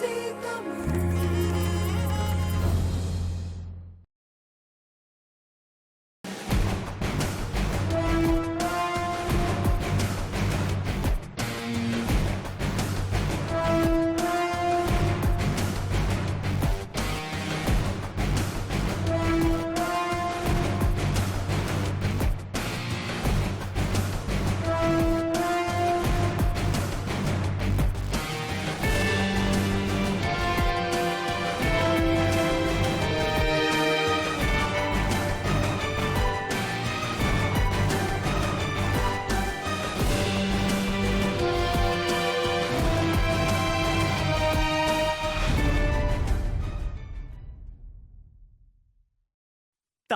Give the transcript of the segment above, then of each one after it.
see the moon.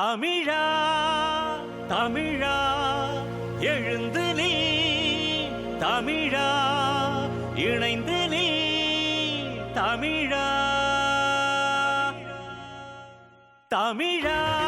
Tamizha Tamizha எழுந்து நீ தமிழா இணைந்து நீ தமிழா. தமிழா.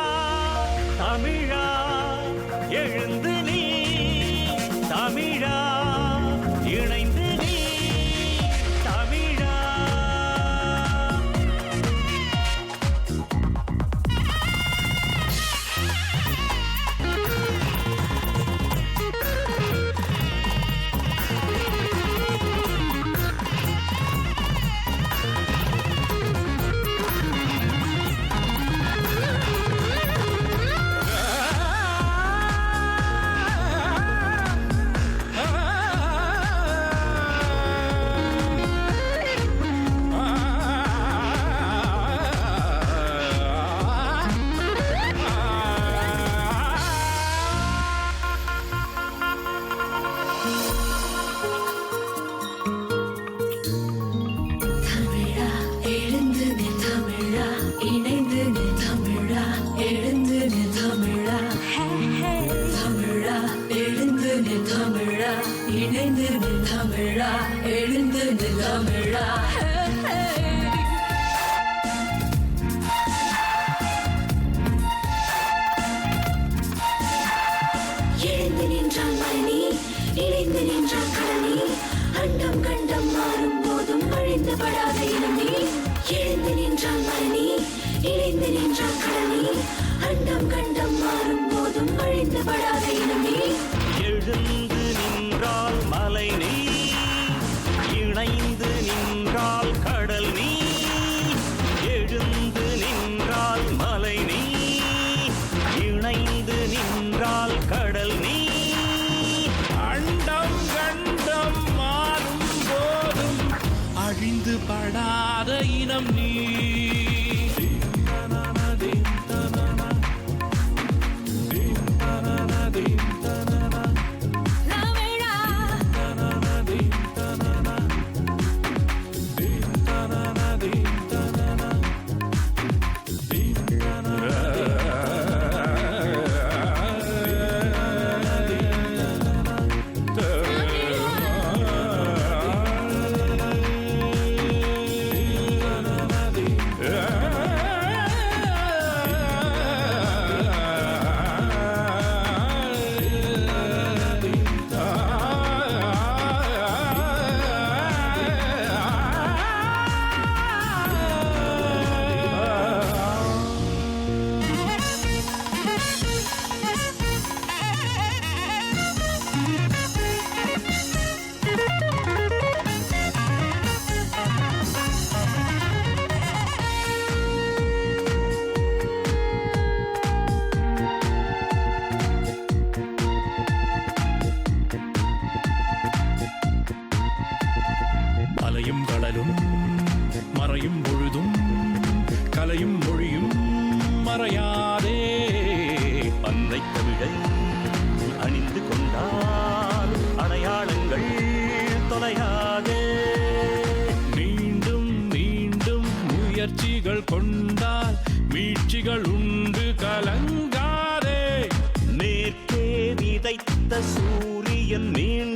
இணைந்து நின்ற கடனி அண்டம் கண்டம் மாறும் போதும் அழிந்து படாத இனமே எழுந்து நின்றால் மரணி இணைந்து நின்ற கடனி அண்டம் கண்டம் மாறும் போதும் அழிந்து படாத இனமே எழுந்து நின்றால் மலை நீ இணைந்து நின்றால் கடல் நீ. படாத இனம் நீ கலையும் மொழியும் மறையாதே. பந்தை தமிழை அணிந்து கொண்டால் அடையாளங்கள் தொலையாதே. மீண்டும் மீண்டும் முயற்சிகள் கொண்டால் மீட்சிகள் உண்டு கலங்காதே. மேற்கே விதைத்த சூரியன் மீண்டும்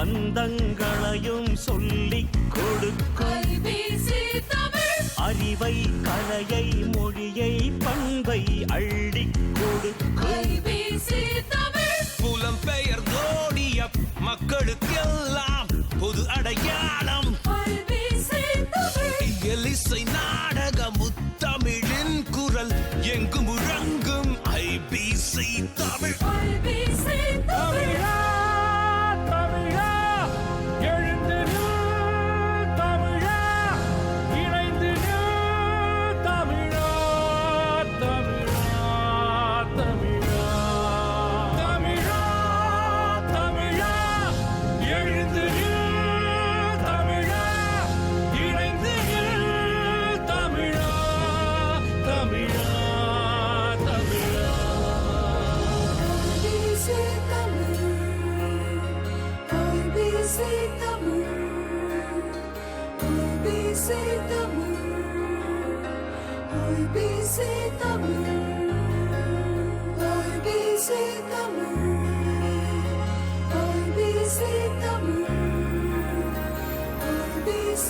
பந்தங்களையும் சொல்லிக் கொடுக்கும். அறிவை கலையை மொழியை பண்பை அள்ளிக் கொடுக்கும். ஐபிசி தமிழ். புலம்பெயர் தோடிய மக்களுக்கெல்லாம் பொது அடையாளம்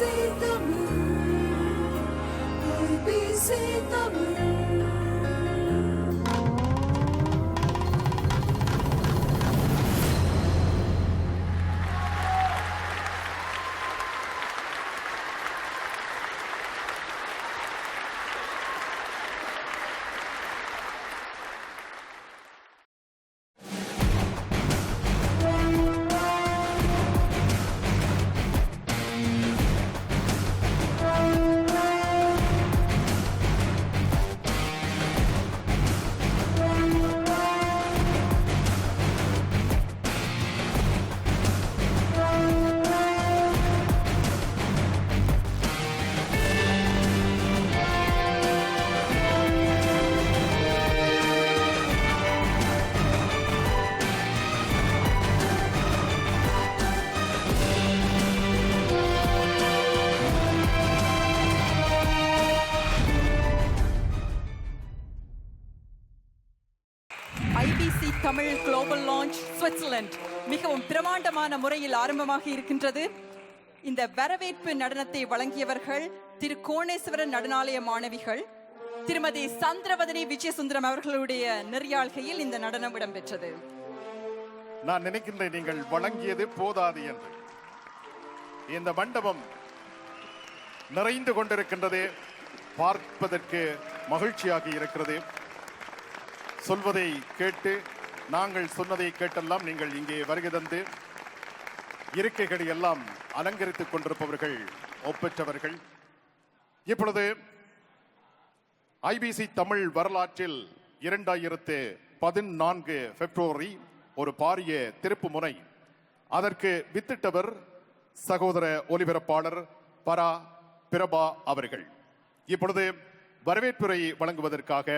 தமிழ் ஐபிசி தமிழ் சுவிட்சர்லாந்து மிகவும் பிரமாண்டமான முறையில் ஆரம்பமாக இருக்கின்றது. இந்த வரவேற்பு நடனத்தை வழங்கியவர்கள் திரு கோணேஸ்வரன் நடனாலய மாணவிகள் திருமதி சந்திரவதனி விஜயசுந்தரம் அவர்களுடைய நெறியாள்கையில் இந்த நடனம் இடம்பெற்றது. நான் நினைக்கின்றேன் நீங்கள் வழங்கியது போதாது என்று. இந்த மண்டபம் நிறைந்து கொண்டிருக்கின்றது. பார்ப்பதற்கு மகிழ்ச்சியாக இருக்கிறது. சொல்வதை கேட்டு நாங்கள் சொன்னதை கேட்டெல்லாம் நீங்கள் இங்கே வருகை தந்து இருக்கைகளை எல்லாம் அலங்கரித்துக் கொண்டிருப்பவர்கள் ஒப்பற்றவர்கள். இப்பொழுது ஐபிசி தமிழ் வரலாற்றில் இரண்டாயிரத்து பதினான்கு பிப்ரவரி ஒரு பாரிய திருப்பு முனை. அதற்கு வித்திட்டவர் சகோதர ஒலிபரப்பாளர் பரா பிரபா அவர்கள். இப்பொழுது வரவேற்புரை வழங்குவதற்காக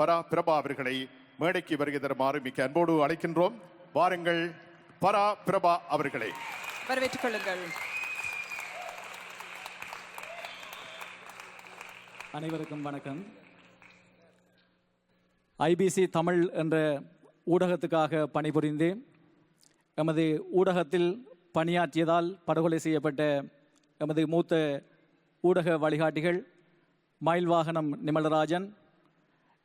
பரா பிரபா அவர்களை மேடைக்கு வருகை தருமாறு மிக்க அன்போடு அழைக்கின்றோம். வாருங்கள் பரா பிரபா அவர்களே. வரவேற்றுக் கொள்ளுங்கள். அனைவருக்கும் வணக்கம். ஐபிசி தமிழ் என்ற ஊடகத்துக்காக பணிபுரிந்து எமது ஊடகத்தில் பணியாற்றியதால் படுகொலை செய்யப்பட்ட எமது மூத்த ஊடக வழிகாட்டிகள் மயில் வாகனம் நிமலராஜன்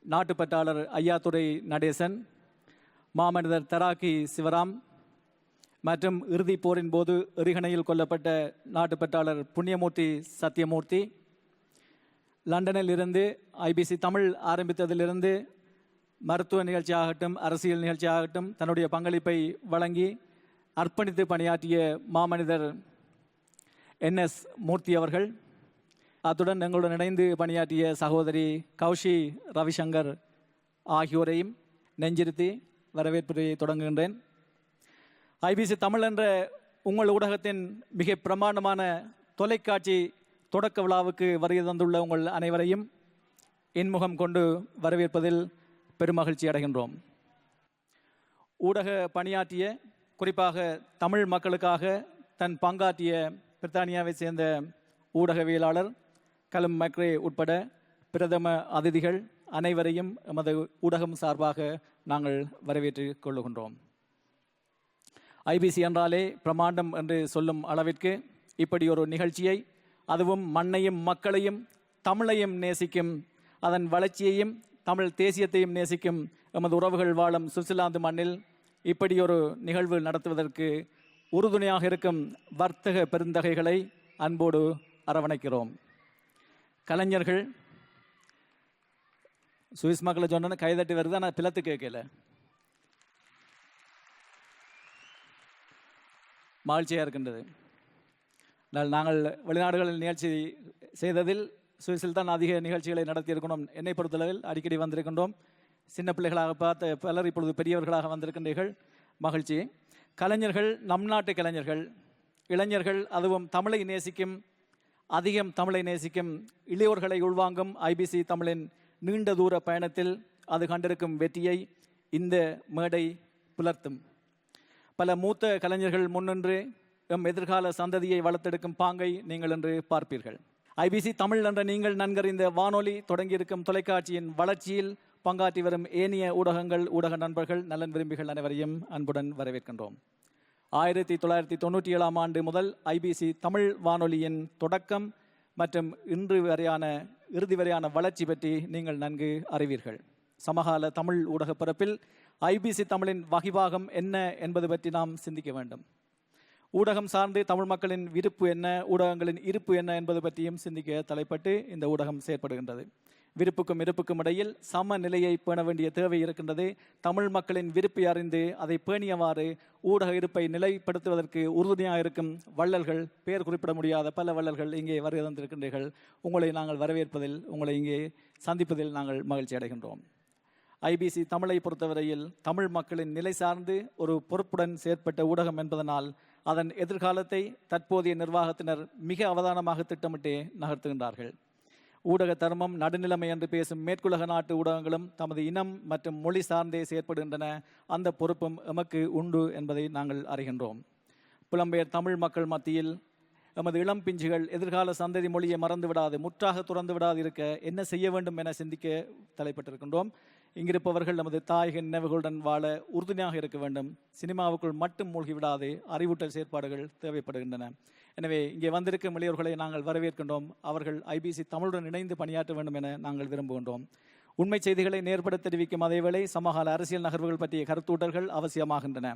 நாட்டுப்பற்றாளர் ஐயாத்துறை நடேசன் மாமனிதர் தராக்கி சிவராம் மற்றும் இறுதிப் போரின் போது எரிகணையில் கொல்லப்பட்ட நாட்டுப்பற்றாளர் புண்ணியமூர்த்தி சத்தியமூர்த்தி லண்டனில் இருந்து ஐபிசி தமிழ் ஆரம்பித்ததிலிருந்து மருத்துவ நிகழ்ச்சியாகட்டும் அரசியல் நிகழ்ச்சியாகட்டும் தன்னுடைய பங்களிப்பை வழங்கி அர்ப்பணித்து பணியாற்றிய மாமனிதர் என்எஸ் மூர்த்தி அவர்கள் அத்துடன் எங்களுடன் இணைந்து பணியாற்றிய சகோதரி கௌஷி ரவிசங்கர் ஆகியோரையும் நெஞ்சிருத்தி வரவேற்புரையை தொடங்குகின்றேன். ஐபிசி தமிழ் என்ற உங்கள் ஊடகத்தின் மிக பிரமாண்டமான தொலைக்காட்சி தொடக்க விழாவுக்கு வருகை தந்துள்ள உங்கள் அனைவரையும் இன்முகம் கொண்டு வரவேற்பதில் பெருமகிழ்ச்சி அடைகின்றோம். ஊடக பணியாற்றிய குறிப்பாக தமிழ் மக்களுக்காக தன் பங்காற்றிய பிரித்தானியாவை சேர்ந்த ஊடகவியலாளர் கலம் மக்ரே உட்பட பிரதம அதிதிகள் அனைவரையும் எமது ஊடகம் சார்பாக நாங்கள் வரவேற்றுக் கொள்ளுகின்றோம். ஐபிசி என்றாலே பிரமாண்டம் என்று சொல்லும் அளவிற்கு இப்படி ஒரு நிகழ்ச்சியை அதுவும் மண்ணையும் மக்களையும் தமிழையும் நேசிக்கும் அதன் வளர்ச்சியையும் தமிழ் தேசியத்தையும் நேசிக்கும் எமது உறவுகள் வாழும் சுவிட்சர்லாந்து மண்ணில் இப்படி ஒரு நிகழ்வு நடத்துவதற்கு உறுதுணையாக இருக்கும் வர்த்தக பெருந்தகைகளை அன்போடு அரவணைக்கிறோம். கலைஞர்கள் சுவிஸ் மக்களை சொன்ன கைதட்டி வருது ஆனால் பிளத்து கேட்கல. மகிழ்ச்சியாக இருக்கின்றது. ஆனால் நாங்கள் வெளிநாடுகளில் நிகழ்ச்சி செய்ததில் சுவிஸில் தான் அதிக நிகழ்ச்சிகளை நடத்தியிருக்கணும் என்னை பொறுத்தளவில் அடிக்கடி வந்திருக்கின்றோம். சின்ன பிள்ளைகளாக பார்த்த பலர் இப்பொழுது பெரியவர்களாக வந்திருக்கின்றீர்கள். மகிழ்ச்சி. கலைஞர்கள் நம் நாட்டு கலைஞர்கள் இளைஞர்கள் அதுவும் தமிழை நேசிக்கும் அதிகம் தமிழை நேசிக்கும் இளையோர்களை உள்வாங்கும் ஐபிசி தமிழின் நீண்ட தூர பயணத்தில் அது கண்டிருக்கும் வெற்றியை இந்த மேடை புலர்த்தும். பல மூத்த கலைஞர்கள் முன்னின்று எம் எதிர்கால சந்ததியை வளர்த்தெடுக்கும் பாங்கை நீங்கள் என்று பார்ப்பீர்கள். ஐபிசி தமிழ் என்ற நீங்கள் நன்கறிந்த வானொலி தொடங்கியிருக்கும் தொலைக்காட்சியின் வளர்ச்சியில் பங்காற்றி வரும் ஏனைய ஊடகங்கள் ஊடக நண்பர்கள் நலன் விரும்பிகள் அனைவரையும் அன்புடன் வரவேற்கின்றோம். ஆயிரத்தி தொள்ளாயிரத்தி தொண்ணூற்றி ஏழாம் ஆண்டு முதல் ஐபிசி தமிழ் வானொலியின் தொடக்கம் மற்றும் இன்று வரையான இறுதி வரையான வளர்ச்சி பற்றி நீங்கள் நன்கு அறிவீர்கள். சமகால தமிழ் ஊடக பரப்பில் ஐபிசி தமிழின் வகிபாகம் என்ன என்பது பற்றி நாம் சிந்திக்க வேண்டும். ஊடகம் சார்ந்து தமிழ் மக்களின் விருப்பு என்ன ஊடகங்களின் இருப்பு என்ன என்பது பற்றியும் சிந்திக்க தலைப்பட்டு இந்த ஊடகம் செயற்படுகின்றது. விருப்புக்கும் இருப்புக்கும் இடையில் சம நிலையை பேண வேண்டிய தேவை இருக்கின்றது. தமிழ் மக்களின் விருப்பை அறிந்து அதை பேணியவாறு ஊடக இருப்பை நிலைப்படுத்துவதற்கு உறுதுணையாக இருக்கும் வள்ளல்கள் பெயர் குறிப்பிட முடியாத பல வள்ளல்கள் இங்கே வருகை தந்திருக்கின்றீர்கள். உங்களை நாங்கள் வரவேற்பதில் உங்களை இங்கே சந்திப்பதில் நாங்கள் மகிழ்ச்சி அடைகின்றோம். ஐபிசி தமிழை பொறுத்தவரையில் தமிழ் மக்களின் நிலை சார்ந்து ஒரு பொறுப்புடன் செயற்பட்ட ஊடகம் என்பதனால் அதன் எதிர்காலத்தை தற்போதைய நிர்வாகத்தினர் மிக அவதானமாக திட்டமிட்டே நகர்த்துகின்றார்கள். ஊடக தர்மம் நடுநிலைமை என்று பேசும் மேற்குலக நாட்டு ஊடகங்களும் தமது இனம் மற்றும் மொழி சார்ந்தே செயற்படுகின்றன. அந்த பொறுப்பும் எமக்கு உண்டு என்பதை நாங்கள் அறிகின்றோம். புலம்பெயர் தமிழ் மக்கள் மத்தியில் எமது இளம் பிஞ்சுகள் எதிர்கால சந்ததி மொழியை மறந்து விடாது முற்றாக துறந்து விடாது இருக்க என்ன செய்ய வேண்டும் என சிந்திக்க தலைப்பட்டிருக்கின்றோம். இங்கிருப்பவர்கள் நமது தாயக நினைவுகளுடன் வாழ உறுதுணையாக இருக்க வேண்டும். சினிமாவுக்குள் மட்டும் மூழ்கிவிடாது அறிவூட்டல் செயற்பாடுகள் தேவைப்படுகின்றன. எனவே இங்கே வந்திருக்கும் இளையோர்களை நாங்கள் வரவேற்கின்றோம். அவர்கள் ஐபிசி தமிழுடன் இணைந்து பணியாற்ற வேண்டும் என நாங்கள் விரும்புகின்றோம். உண்மை செய்திகளை நேர்பட தெரிவிக்கும் அதேவேளை சமகால அரசியல் நகர்வுகள் பற்றிய கருத்தூட்டல்கள் அவசியமாகின்றன.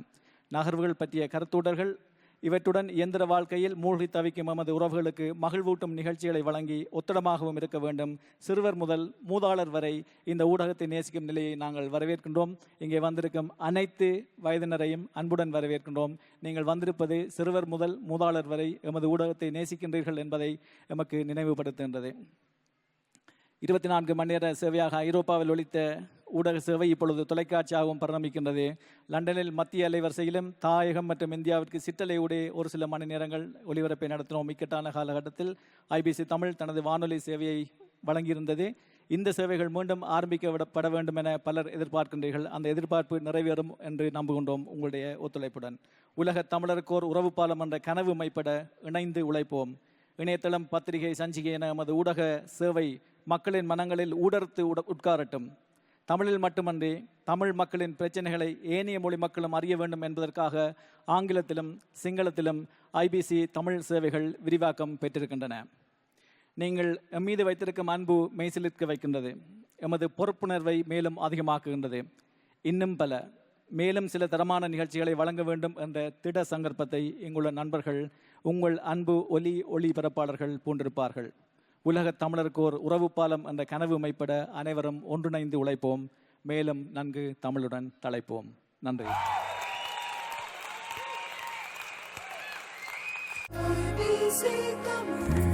நகர்வுகள் பற்றிய கருத்தூட்டல்கள் இவற்றுடன் இயந்திர வாழ்க்கையில் மூழ்கி தவிக்கும் எமது உறவுகளுக்கு மகிழ்வூட்டும் நிகழ்ச்சிகளை வழங்கி ஒத்தடமாகவும் இருக்க வேண்டும். சிறுவர் முதல் மூதாளர் வரை இந்த ஊடகத்தை நேசிக்கும் நிலையை நாங்கள் வரவேற்கின்றோம். இங்கே வந்திருக்கும் அனைத்து வயதினரையும் அன்புடன் வரவேற்கின்றோம். நீங்கள் வந்திருப்பது சிறுவர் முதல் மூதாளர் வரை எமது ஊடகத்தை நேசிக்கின்றீர்கள் என்பதை எமக்கு நினைவுபடுத்துகின்றது. இருபத்தி நான்கு மணி நேர சேவையாக ஐரோப்பாவில் ஒழித்த ஊடக சேவை இப்பொழுது தொலைக்காட்சியாகவும் பரிணமிக்கின்றது. லண்டனில் மத்திய அலைவரிசையிலும் தாயகம் மற்றும் இந்தியாவிற்கு சிற்றலை ஊடே ஒரு சில மணி நேரங்கள் ஒளிபரப்பை நடத்தினோம். இக்கட்டான காலகட்டத்தில் ஐபிசி தமிழ் தனது வானொலி சேவையை வழங்கியிருந்தது. இந்த சேவைகள் மீண்டும் ஆரம்பிக்கப்பட வேண்டும் என பலர் எதிர்பார்க்கின்றீர்கள். அந்த எதிர்பார்ப்பு நிறைவேறும் என்று நம்புகின்றோம் உங்களுடைய ஒத்துழைப்புடன். உலக தமிழருக்கோர் உறவு பாலம் என்ற கனவு மைப்பட இணைந்து உழைப்போம். இணையதளம் பத்திரிகை சஞ்சிகை என நமது ஊடக சேவை மக்களின் மனங்களில் ஊடர்த்து உட உட்காரட்டும். தமிழில் மட்டுமன்றி தமிழ் மக்களின் பிரச்சனைகளை ஏனைய மொழி மக்களும் அறிய வேண்டும் என்பதற்காக ஆங்கிலத்திலும் சிங்களத்திலும் ஐபிசி தமிழ் சேவைகள் விரிவாக்கம் பெற்றிருக்கின்றன. நீங்கள் எம் மீது வைத்திருக்கும் அன்பு மெய்சிலிருக்க வைக்கின்றது. எமது பொறுப்புணர்வை மேலும் அதிகமாக்குகின்றது. இன்னும் பல மேலும் சில தரமான நிகழ்ச்சிகளை வழங்க வேண்டும் என்ற திட சங்கற்பத்தை இங்குள்ள நண்பர்கள் உங்கள் அன்பு ஒலி ஒளிபரப்பாளர்கள் பூண்டிருப்பார்கள். உலகத் தமிழருக்கு ஒரு உறவு பாலம் என்ற கனவு மைப்பட அனைவரும் ஒன்றிணைந்து உழைப்போம். மேலும் நன்கு தமிழுடன் தலைப்போம் நன்றி. தமிழ்